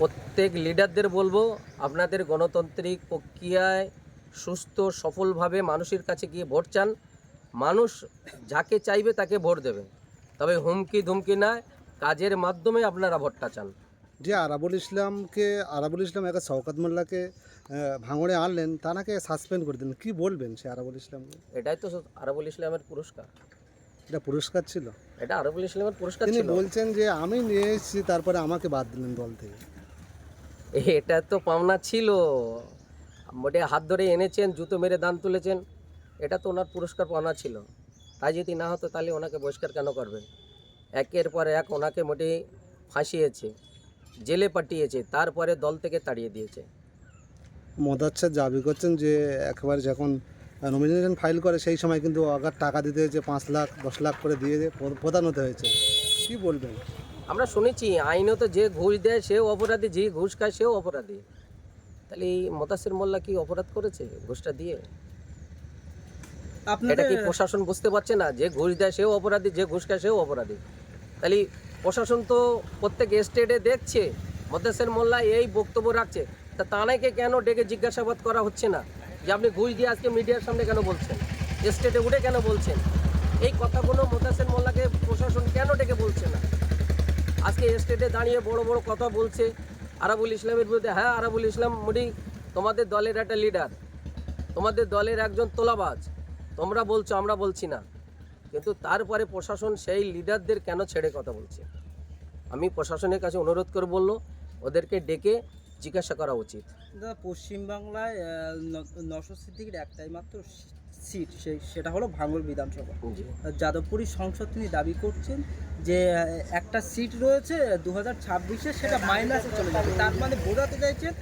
প্রত্যেক লিডারদের বলব আপনাদের গণতান্ত্রিক প্রক্রিয়ায় সুস্থ সফলভাবে মানুষের কাছে গিয়ে ভোট চান। মানুষ যাকে চাইবে তাকে ভোট দেবে। তবে হুমকি ধুমকি না কাজের মাধ্যমে আপনারা ভোটটা চান। যে আরাবুল ইসলামকে আরাবুল ইসলাম একা শওকাত মোল্লাকে ভাঙড়ে আনলেন তানাকে সাসপেন্ড করে দিলেন? কী বলবেন সে আরাবুল ইসলামকে? এটাই তো আরবুল ইসলামের পুরস্কার। এটা পুরস্কার ছিল? এটা আরবুল ইসলামের পুরস্কার তিনি বলছেন যে আমি নিয়ে এসেছি তারপরে আমাকে বাদ দিলেন দল থেকে। এটা তো পাওনা ছিল। মোটে হাত ধরে এনেছেন, জুতো মেরে দান তুলেছেন। এটা তো ওনার পুরস্কার পাওনা ছিল। তাই যদি না হতো তাহলে ওনাকে বহিষ্কার কেন করবে? একের পর এক ওনাকে মোটে ফাঁসিয়েছে, জেলে পাঠিয়েছে, তারপরে দল থেকে তাড়িয়ে দিয়েছে। মদাচ্ছা দাবি করছেন যে একেবারে যখন নমিনেশন ফাইল করে সেই সময় কিন্তু আগার টাকা দিতে হয়েছে, পাঁচ লাখ, দশ লাখ করে দিয়ে প্র- প্রধান হতে হয়েছে। কি বলবেন? আমরা শুনেছি আইনও তো যে ঘুষ দেয় সেও অপরাধী যে ঘুষ খায় সেও অপরাধী। তাহলে এই মতাসির মোল্লা কি অপরাধ করেছে ঘুষটা দিয়ে? এটা কি প্রশাসন বুঝতে পারছে না? যে ঘুষ দেয় সেও অপরাধী যে ঘুষ খায় সেও অপরাধী। তাহলে প্রশাসন তো প্রত্যেক স্টেটে দেখছে মদ্দাসের মোল্লা এই বক্তব্য রাখছে। তা তানাকে কেন ডেকে জিজ্ঞাসাবাদ করা হচ্ছে না? যে আপনি ঘুষ দিয়ে আজকে মিডিয়ার সামনে কেন বলছেন? স্টেটে উঠে কেন বলছেন? এই কথাগুলো মোদাসের মোল্লাকে প্রশাসন কেন ডেকে বলছে না আজকে স্টেটে দাঁড়িয়ে বড় বড় কথা বলছে আরাবুল ইসলামের বিরুদ্ধে। হ্যাঁ আরাবুল ইসলাম মুডি, তোমাদের দলের একটা লিডার তোমাদের দলের একজন তোলাবাজ। তোমরা বলছো, আমরা বলছি না। কিন্তু তারপরে প্রশাসন সেই লিডারদের কেন ছেড়ে কথা বলছে? আমি প্রশাসনের কাছে অনুরোধ করে বলল, ওদেরকে ডেকে জিজ্ঞাসা করা উচিত। দাদা, পশ্চিমবাংলায় নশো সিদ্দিকির একটাই মাত্র সিট সেই সেটা হলো ভাঙড় বিধানসভা। যাদবপুরী সংসদ তিনি দাবি করছেন যে একটা সিট রয়েছে দু হাজার ছাব্বিশে সেটা মাইনাসে চলে যাবে। তার মানে বোঝাতে চাইছেন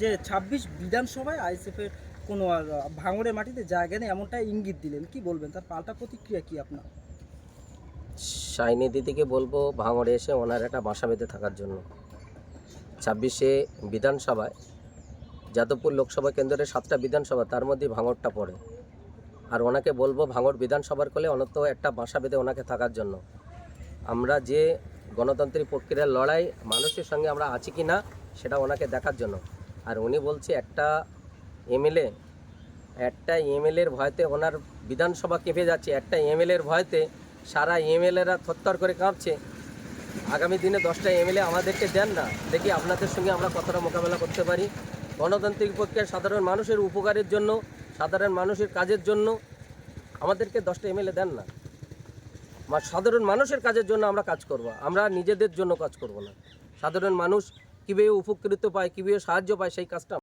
যে ছাব্বিশ বিধানসভায় আইএসএফের কোনো আর ভাঙড়ের মাটিতে জায়গা নেই এমনটা ইঙ্গিত দিলেন। কি বলবেন? তার পাল্টা প্রতিক্রিয়া কি আপনার? শাইনি দিদিকে বলব ভাঙড়ে এসে ওনার একটা বাসা বেঁধে থাকার জন্য। ছাব্বিশে বিধানসভায় যাদবপুর লোকসভা কেন্দ্রের সাতটা বিধানসভা তার মধ্যে ভাঙড়টা পড়ে। আর ওনাকে বলব ভাঙড় বিধানসভার কোলে অনত একটা বাসা বেঁধে ওনাকে থাকার জন্য। আমরা যে গণতান্ত্রিক প্রক্রিয়ার লড়াই মানুষের সঙ্গে আমরা আছি কি না, সেটা ওনাকে দেখার জন্য। আর উনি বলছে একটা এমএলএ একটা এমএলএর ভয়তে ওনার বিধানসভা কেঁপে যাচ্ছে, একটা এমএলএর ভয়তে সারা এমএলএরা থরথর করে কাঁপছে। আগামী দিনে দশটা এমএলএ আমাদেরকে দেন না, দেখি আপনাদের সঙ্গে আমরা কতটা মোকাবেলা করতে পারি। গণতান্ত্রিক প্রক্রিয়া সাধারণ মানুষের উপকারের জন্য সাধারণ মানুষের কাজের জন্য আমাদেরকে দশটা এমএলএ দেন না। সাধারণ মানুষের কাজের জন্য আমরা কাজ করব, আমরা নিজেদের জন্য কাজ করব না। সাধারণ মানুষ কীভাবে উপকৃত পায়, কীভাবে সাহায্য পায় সেই কাজটা